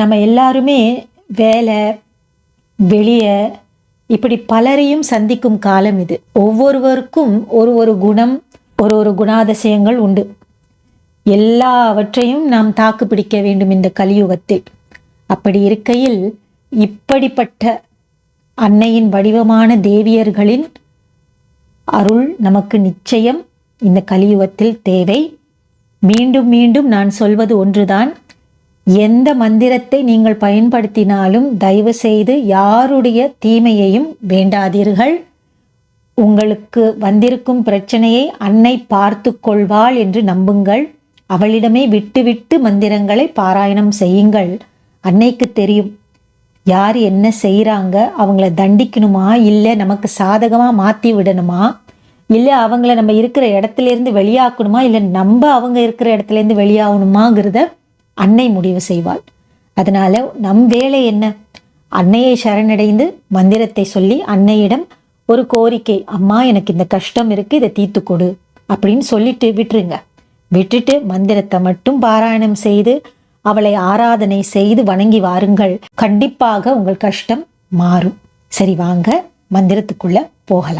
நம்ம எல்லாருமே வேலை வெளியே இப்படி பலரையும் சந்திக்கும் காலம் இது. ஒவ்வொருவருக்கும் ஒரு ஒரு குணம் ஒரு ஒரு குணாதிசயங்கள் உண்டு. எல்லாவற்றையும் நாம் தாக்கு பிடிக்க வேண்டும் இந்த கலியுகத்தில். அப்படி இருக்கையில் இப்படிப்பட்ட அன்னையின் வடிவமான தேவியர்களின் அருள் நமக்கு நிச்சயம். இந்த கலியுகத்தில் தேவை. மீண்டும் மீண்டும் நான் சொல்வது ஒன்றுதான். எந்த மந்திரத்தை நீங்கள் பயன்படுத்தினாலும் தயவு செய்து யாருடைய தீமையையும் வேண்டாதீர்கள். உங்களுக்கு வந்திருக்கும் பிரச்சனையை அன்னை பார்த்து கொள்வாள் என்று நம்புங்கள். அவளிடமே விட்டுவிட்டு மந்திரங்களை பாராயணம் செய்யுங்கள். அன்னைக்கு தெரியும். யார் என்ன செய்கிறாங்க அவங்கள தண்டிக்கணுமா இல்லை நமக்கு சாதகமாக மாற்றி விடணுமா? இல்லை அவங்கள நம்ம இருக்கிற இடத்துலேருந்து வெளியாக்கணுமா? இல்லை நம்ம அவங்க இருக்கிற இடத்துலேருந்து வெளியாகணுமாங்கிறத அன்னை முடிவு செய்வாள். அதனால நம் வேலை என்ன? அன்னையை சரணடைந்து மந்திரத்தை சொல்லி அன்னையிடம் ஒரு கோரிக்கை அம்மா எனக்கு இந்த கஷ்டம் இருக்கு இதை தீர்த்து கொடு அப்படின்னு சொல்லிட்டு விட்டுருங்க. விட்டுட்டு மந்திரத்தை மட்டும் பாராயணம் செய்து அவளை ஆராதனை செய்து வணங்கி வாருங்கள். கண்டிப்பாக உங்கள் கஷ்டம் மாறும். சரி வாங்க மந்திரத்துக்குள்ள போகலாம்.